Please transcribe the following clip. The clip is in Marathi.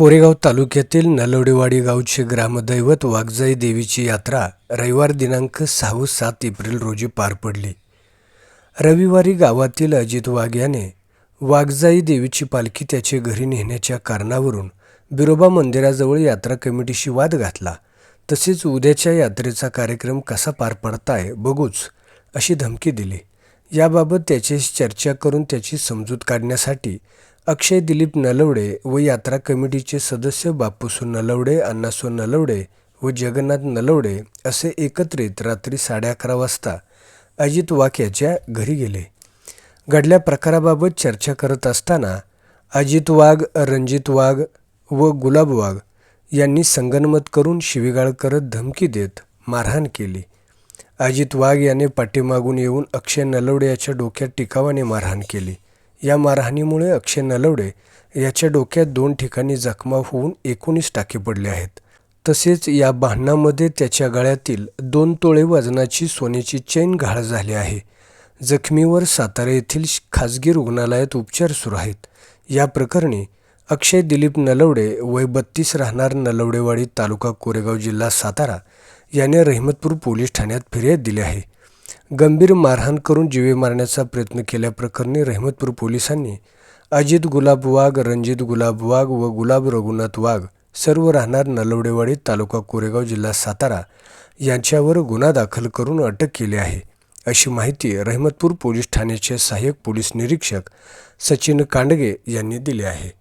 कोरेगाव तालुक्यातील नलवडेवाडी गावचे ग्रामदैवत वाघजाई देवीची यात्रा रविवार दिनांक सहा व सात एप्रिल रोजी पार पडली. रविवारी गावातील अजित वाघ याने वाघजाई देवीची पालखी त्याचे घरी नेण्याच्या कारणावरून बिरोबा मंदिराजवळ यात्रा कमिटीशी वाद घातला. तसेच उद्याच्या यात्रेचा कार्यक्रम कसा पार पडताय बघूच अशी धमकी दिली. याबाबत त्याच्याशी चर्चा करून त्याची समजूत काढण्यासाठी अक्षय दिलीप नलवडे व यात्रा कमिटीचे सदस्य बापूसू नलवडे अण्णासो नलवडे व जगन्नाथ नलवडे असे एकत्रित रात्री साडे अकरा वाजता अजित वाघ याच्या घरी गेले. घडल्या प्रकाराबाबत चर्चा करत असताना अजित वाघ रणजित वाघ व गुलाब वाघ यांनी संगनमत करून शिवीगाळ करत धमकी देत मारहाण केली. अजित वाघ याने पाठीमागून येऊन अक्षय नलवडे याच्या डोक्यात टिकावाने मारहाण केली. या मारहाणीमुळे अक्षय नलवडे याच्या डोक्यात दोन ठिकाणी जखमा होऊन एकोणीस टाके पडले आहेत. तसेच या भांडणामध्ये त्याच्या गळ्यातील दोन तोळे वजनाची सोन्याची चैन घाळ झाली आहे. जखमीवर सातारा येथील खाजगी रुग्णालयात उपचार सुरू आहेत. या प्रकरणी अक्षय दिलीप नलवडे वय बत्तीस राहणार नलवडेवाडी तालुका कोरेगाव जिल्हा सातारा याने रहिमतपूर पोलीस ठाण्यात फिर्याद दिली आहे. गंभीर मारहाण करून जीवे मारण्याचा प्रयत्न केल्याप्रकरणी रहिमतपूर पोलिसांनी अजित गुलाब वाघ रणजित गुलाब वाघ व गुलाब रघुनाथ वाघ सर्व राहणार नलवडेवाडी तालुका कोरेगाव जिल्हा सातारा यांच्यावर गुन्हा दाखल करून अटक केली आहे. अशी माहिती रहिमतपूर पोलीस ठाण्याचे सहाय्यक पोलीस निरीक्षक सचिन कांडगे यांनी दिली आहे.